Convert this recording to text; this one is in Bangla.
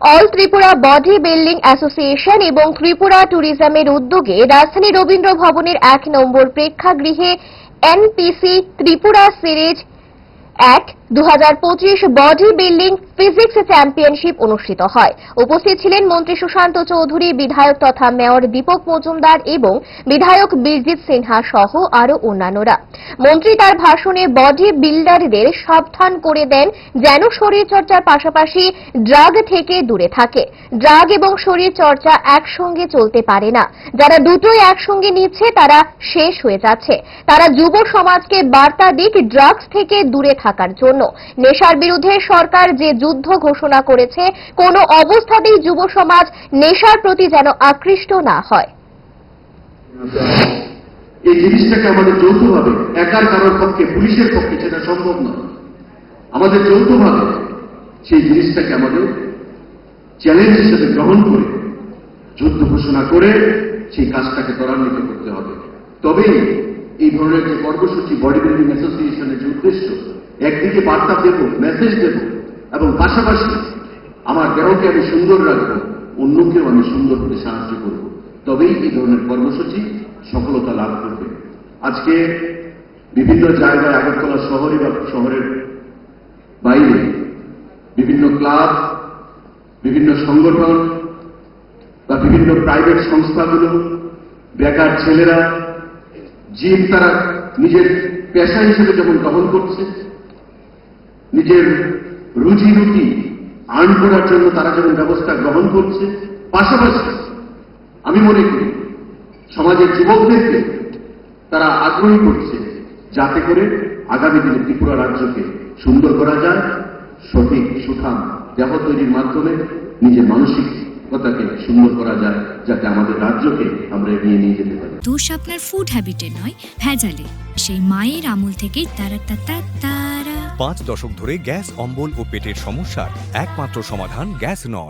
All Tripura body building association এবং ত্রিপুরা ট্যুরিজমের উদ্যোগে রাজধানী রবীন্দ্র ভবনের এক নম্বর প্রেক্ষাগৃহে এনপিসি ত্রিপুরা সিরিজ এক দু বডি বিল্ডিং ফিজিক্স চ্যাম্পিয়নশিপ অনুষ্ঠিত হয়। উপস্থিত ছিলেন মন্ত্রী সুশান্ত চৌধুরী, বিধায়ক তথা মেয়র দীপক মজুমদার এবং বিধায়ক বীরজিৎ সিনহা সহ আরও অন্যান্যরা। মন্ত্রী তার ভাষণে বডি বিল্ডারদের সাবধান করে দেন যেন শরীরচর্চার পাশাপাশি ড্রাগ থেকে দূরে থাকে। ড্রাগ এবং শরীর চর্চা একসঙ্গে চলতে পারে না। যারা দুটোই একসঙ্গে নিচ্ছে, তারা শেষ হয়ে যাচ্ছে। তারা যুব সমাজকে বার্তা দিক, ড্রাগস থেকে দূরে থাকার জন্য। নেশার বিরুদ্ধে সরকার যে যুদ্ধ ঘোষণা করেছে, কোনো অবস্থাতেই যুব সমাজ নেশার প্রতি যেন আকৃষ্ট না হয়। এই জিনিসটাকে আমাদের যৌথভাবে একার কারোর পক্ষে, পুলিশের পক্ষে সেটা সম্ভব নয়। আমাদের যৌথভাবে সেই জিনিসটাকে আমাদের চ্যালেঞ্জ হিসেবে গ্রহণ করে, যুদ্ধ ঘোষণা করে সেই কাজটাকে ত্বরান্বিত করতে হবে। তবেই এই ধরনের যে কর্মসূচি বডি বিল্ডিং অ্যাসোসিয়েশনের যে উদ্দেশ্য, একদিকে বার্তা দেব মেসেজ দেব, এবং পাশাপাশি আমার দেহকে আমি সুন্দর রাখব, অন্যকেও আমি সুন্দর হতে সাহায্য করব। তবেই এই ধরনের কর্মসূচি সফলতা লাভ করবে। আজকে বিভিন্ন জায়গায় আগরতলা শহরে বা শহরের বাইরে বিভিন্ন ক্লাব, বিভিন্ন সংগঠন বা বিভিন্ন প্রাইভেট সংস্থাগুলো, বেকার ছেলেরা জিম তারা নিজের পেশা হিসেবে যেমন গ্রহণ করছে, নিজের রুজি রুটি আর্ন করার জন্য তারা যেমন ব্যবস্থা গ্রহণ করছে, পাশাপাশি আমি মনে করি সমাজের যুবকদেরকে তারা আগ্রহী করছে যাতে করে আগামী দিনে ত্রিপুরা রাজ্যকে সুন্দর করা যায়, সঠিক সুঠাম দেহ তৈরির মাধ্যমে নিজের মানসিকতাকে সুন্দর করা যায় যাতে আমাদের রাজ্যকে আমরা এগিয়ে নিয়ে যেতে পারি। দোষ আপনার ফুড হ্যাবিটে নয় ভেজালে। সেই মায়ের আমল থেকেই তারা তা তারা। পাঁচ দশক ধরে গ্যাস অম্বল ও পেটের সমস্যার একমাত্র সমাধান গ্যাস নল।